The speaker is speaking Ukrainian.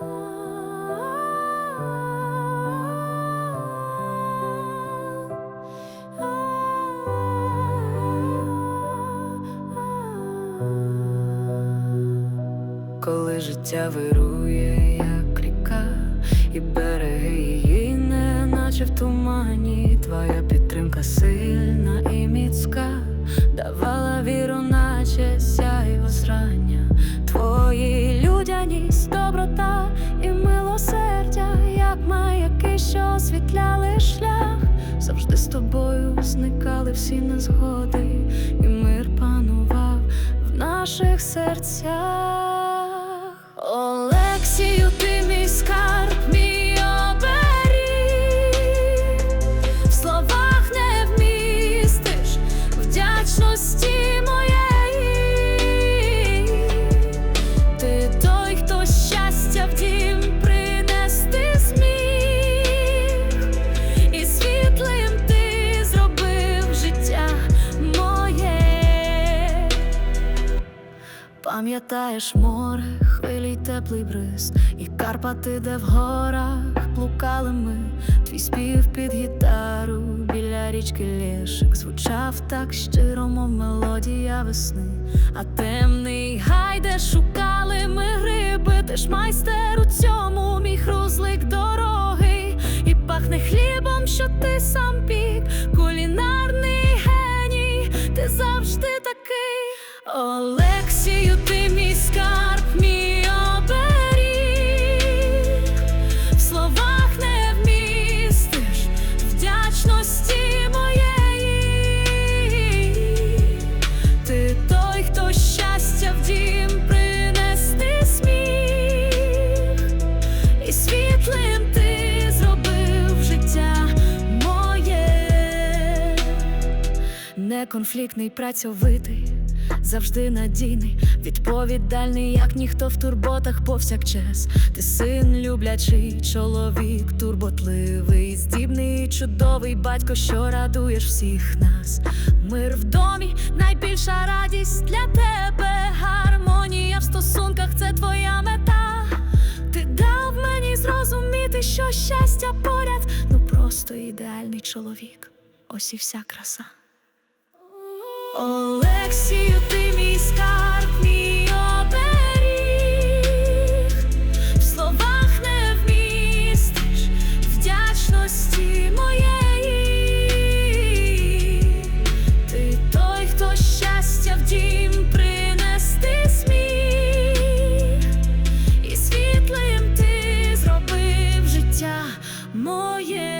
Коли життя вирує, як ріка, і береги її, не наче в тумані, твоя підтримка сильна і освітляли шлях, завжди з тобою зникали всі незгоди, і мир панував в наших серцях. Пам'ятаєш море, хвилі й теплий бриз, і Карпати, де в горах блукали ми, твій спів під гітару біля річки Лєшик звучав так щиро, мов мелодія весни, а темний гай, де шукали ми гриби, ти ж майстер у цьому, мій хрузлик дороги, і пахне хлібом, що ти сам пік, кулінарний геній, ти завжди такий. Олексію, ти мій скарб, мій оберіг. В словах не вмістиш вдячності моєї. Ти той, хто щастя в дім принести сміх, і світлим ти зробив життя моє. Неконфліктний, працьовитий, завжди надійний, відповідальний, як ніхто в турботах повсякчас. Ти син люблячий, чоловік, турботливий, здібний, чудовий батько, що радуєш всіх нас. Мир в домі, найбільша радість для тебе, гармонія в стосунках це твоя мета. Ти дав мені зрозуміти, що щастя поряд, ну просто ідеальний чоловік. Ось і вся краса. Моє.